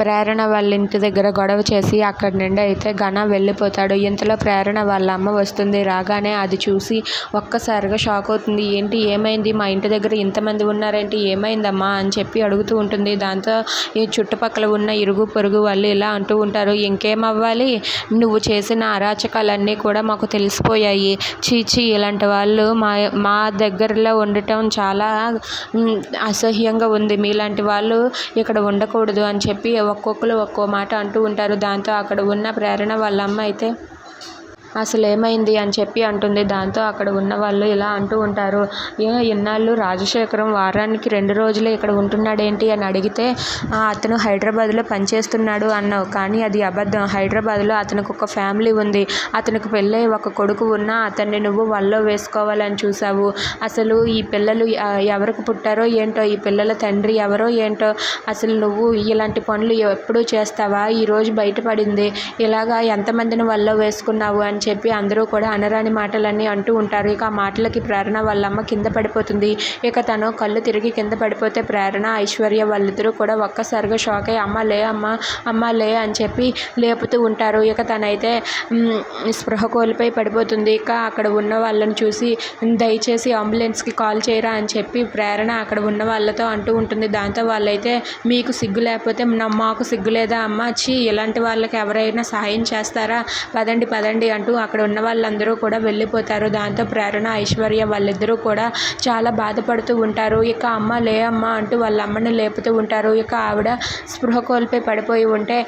ప్రేరణ వాళ్ళ ఇంటి దగ్గర గొడవ చేసి అక్కడి నుండి అయితే ఘన వెళ్ళిపోతాడు. ఇంతలో ప్రేరణ వాళ్ళ అమ్మ వస్తుంది. రాగానే అది చూసి ఒక్కసారిగా షాక్ అవుతుంది. ఏంటి ఏమైంది? మా ఇంటి దగ్గర ఇంతమంది ఉన్నారేంటి? ఏమైందమ్మా? అని చెప్పి అడుగుతూ ఉంటుంది. దాంతో ఈ చుట్టుపక్కల ఉన్న ఇరుగు పొరుగు వాళ్ళు ఇలా అంటూ ఉంటారు. ఇంకేమవ్వాలి? నువ్వు చేసిన అరాచకాలన్నీ కూడా మాకు తెలిసిపోయాయి. చీచి ఇలాంటి వాళ్ళు మా మా దగ్గరలో ఉండటం చాలా అసహ్యంగా ఉంది. మీలాంటి వాళ్ళు ఇక్కడ ఉండకూడదు అని చెప్పి ఒక్కొక్కరు ఒక్కో మాట అంటూ ఉంటారు. దాంతో అక్కడ ఉన్న ప్రేరణ వాళ్ళ అమ్మ అయితే అసలేమైంది అని చెప్పి అంటుంది. దాంతో అక్కడ ఉన్న వాళ్ళు ఇలా అంటూ ఉంటారు. ఏ ఇన్నాళ్ళు రాజశేఖరం వారానికి రెండు రోజులే ఇక్కడ ఉంటున్నాడేంటి? అని అడిగితే అతను హైదరాబాద్లో పనిచేస్తున్నాడు అన్నావు. కానీ అది అబద్ధం. హైదరాబాద్లో అతనికి ఒక ఫ్యామిలీ ఉంది. అతనికి పెళ్ళై ఒక కొడుకు ఉన్నా అతన్ని నువ్వు వల్లో వేసుకోవాలని చూసావు అసలు ఈ పిల్లలు ఎవరికి పుట్టారో ఏంటో ఈ పిల్లల తండ్రి ఎవరో ఏంటో అసలు నువ్వు ఇలాంటి పనులు ఎప్పుడూ చేస్తావా? ఈరోజు బయటపడింది. ఇలాగా ఎంతమందిని వల్లో వేసుకున్నావు అని చెప్పి అందరూ కూడా అనరాని మాటలన్నీ అంటూ ఉంటారు. ఇక ఆ మాటలకి ప్రేరణ వాళ్ళమ్మ కింద పడిపోతుంది. ఇక తను కళ్ళు తిరిగి కింద పడిపోతే ప్రేరణ ఐశ్వర్య వాళ్ళిద్దరూ కూడా ఒక్కసారిగా షాక్ అయ్యి అమ్మ లే అమ్మ అమ్మ లే అని చెప్పి లేపుతూ ఉంటారు. ఇక తనైతే స్పృహ కోల్పోయి పడిపోతుంది. ఇక అక్కడ ఉన్న వాళ్ళని చూసి దయచేసి అంబులెన్స్కి కాల్ చేయరా అని చెప్పి ప్రేరణ అక్కడ ఉన్న వాళ్ళతో అంటూ ఉంటుంది. దాంతో వాళ్ళైతే మీకు సిగ్గు లేకపోతే మాకు సిగ్గు లేదా అమ్మ? చి ఇలాంటి వాళ్ళకి ఎవరైనా సహాయం చేస్తారా? పదండి పదండి అంటూ అక్కడ ఉన్న వాళ్ళందరూ కూడా వెళ్ళిపోతారు. దాంతో ప్రేరణ ఐశ్వర్య వాళ్ళిద్దరూ కూడా చాలా బాధపడుతూ ఉంటారు. ఇక అమ్మ లే అమ్మ అంటూ వాళ్ళ అమ్మని లేపుతూ ఉంటారు. ఇక ఆవిడ స్పృహ కోల్పోయి పడిపోయి ఉంటే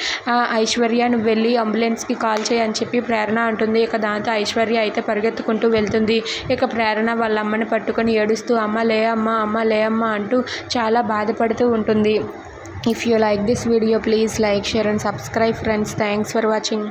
ఐశ్వర్య నువ్వు వెళ్ళి అంబులెన్స్కి కాల్ చేయి అని చెప్పి ప్రేరణ అంటుంది. ఇక దాంతో ఐశ్వర్య అయితే పరిగెత్తుకుంటూ వెళ్తుంది. ఇక ప్రేరణ వాళ్ళ అమ్మని పట్టుకొని ఏడుస్తూ అమ్మ లే అమ్మ అమ్మ లే అమ్మ అంటూ చాలా బాధపడుతూ ఉంటుంది. If you like this video please like share and subscribe friends thanks for watching